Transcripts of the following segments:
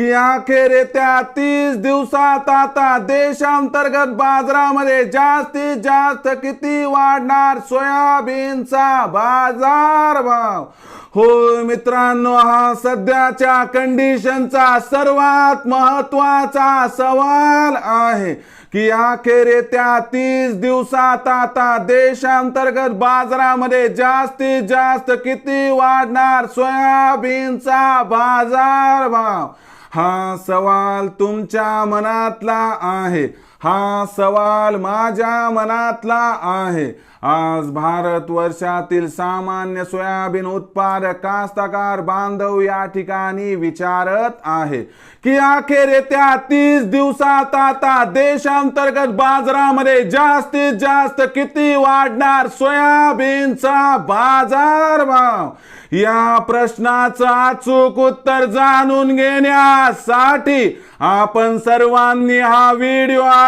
की अखेर येत्या तीस दिवसात आता देशांतर्गत बाजारामध्ये जास्तीत जास्त किती वाढणार सोयाबीनचा बाजार भाव? हो मित्रांनो हा सध्याच्या कंडिशनचा सर्वात महत्त्वाचा सवाल आहे की अखेर येत्या तीस दिवसात आता देशांतर्गत बाजारामध्ये जास्तीत जास्त किती वाढणार सोयाबीनचा बाजार भाव? हा सवाल तुमच्या मनातला आहे. हा सवाल माझ्या मनातला आहे. आज भारत वर्षातील सामान्य सोयाबीन उत्पादक कास्तकार बांधव या ठिकाणी विचारत आहे की अखेर येत्या तीस दिवसात आता देशांतर्गत बाजारामध्ये जास्तीत जास्त किती वाढणार सोयाबीनचा बाजार भाव या प्रश्नाचं अचूक उत्तर जाणून घेण्यासाठी आपण सर्वांनी हा व्हिडिओ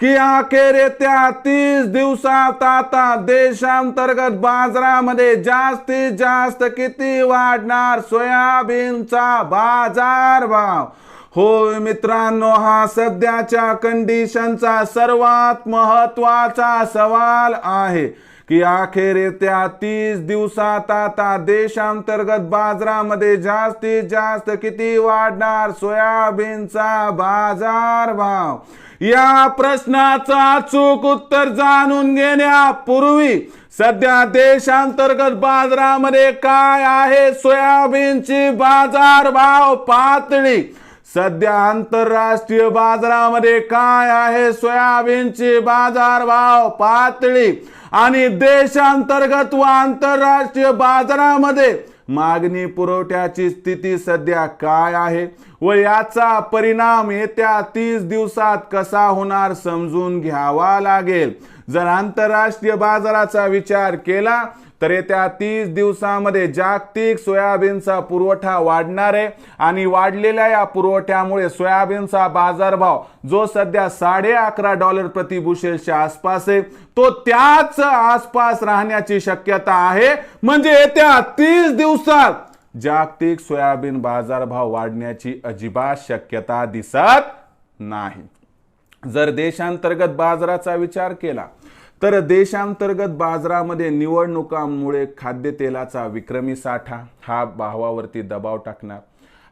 की अखेर येत्या तीस दिवसात आता देशांतर्गत बाजारामध्ये जास्तीत जास्त किती वाढणार सोयाबीनचा बाजार भाव होय मित्रांनो हा सध्याच्या कंडिशनचा सर्वात महत्त्वाचा सवाल आहे. की अखेर येत्या तीस दिवसात आता देशांतर्गत बाजारामध्ये जास्तीत जास्त किती वाढणार सोयाबीनचा बाजार भाव? या प्रश्नाचा चूक उत्तर जाणून घेण्यापूर्वी सध्या देशांतर्गत बाजारामध्ये काय आहे? सोयाबीनची बाजार भाव पातळी सध्या आंतरराष्ट्रीय बाजारामध्ये काय आहे? सोयाबीनचे बाजार भाव पातळी आणि देशांतर्गत व आंतरराष्ट्रीय बाजारामध्ये मागणी पुरवठ्याची स्थिती सध्या काय आहे व याचा परिणाम येत्या तीस दिवसात कसा होणार समजून घ्यावा लागेल. जर आंतरराष्ट्रीय बाजाराचा विचार केला तर येत्या तीस दिवसामध्ये जागतिक सोयाबीनचा पुरवठा वाढणार आहे आणि वाढलेल्या या पुरवठ्यामुळे सोयाबीनचा बाजारभाव जो सध्या साडे अकरा डॉलर प्रति बुशेलच्या आसपास आहे तो त्याच आसपास राहण्याची शक्यता आहे. म्हणजे येत्या तीस दिवसात जागतिक सोयाबीन बाजारभाव वाढण्याची अजिबात शक्यता दिसत नाही. जर देशांतर्गत बाजाराचा विचार केला तर देशांतर्गत बाजारामध्ये निवडणुकांमुळे खाद्यतेलाचा विक्रमी साठा हा भावावरती दबाव टाकणार.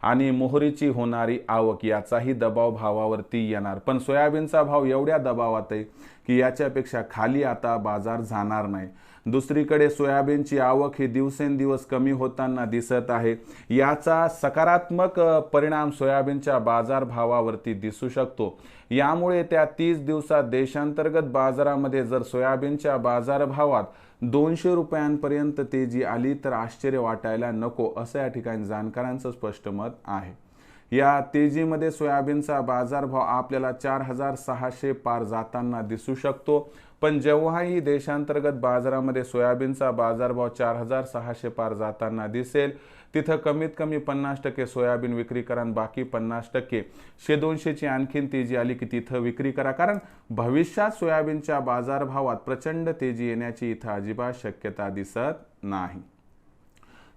आणि मोहरीची होणारी आवक याचाही दबाव भावावरती येणार. पण सोयाबीनचा भाव एवढ्या दबावात आहे की याच्यापेक्षा खाली आता बाजार जाणार नाही. दुसरीकडे सोयाबीनची आवक ही दिवसेंदिवस कमी होताना दिसत आहे. याचा सकारात्मक परिणाम सोयाबीनच्या बाजारभावावरती दिसू शकतो. यामुळे त्या तीस दिवसात देशांतर्गत बाजारामध्ये जर सोयाबीनच्या बाजारभावात दोनशे रुपयांपर्यंत तेजी आली तर आश्चर्य वाटायला नको असं या ठिकाणी जाणकारांचं स्पष्ट मत आहे. या तेजीमध्ये सोयाबीनचा बाजारभाव आपल्याला चार हजार सहाशे पार जाताना दिसू शकतो. पण जेव्हाही देशांतर्गत बाजारामध्ये सोयाबीनचा बाजारभाव चार हजार सहाशे पार जाताना दिसेल तिथं कमीत कमी पन्नास टक्के सोयाबीन विक्री करा आणि बाकी पन्नास टक्के शे दोनशेची आणखीन तेजी आली की तिथं विक्री करा. कारण भविष्यात सोयाबीनच्या बाजारभावात प्रचंड तेजी येण्याची इथं अजिबात शक्यता दिसत नाही.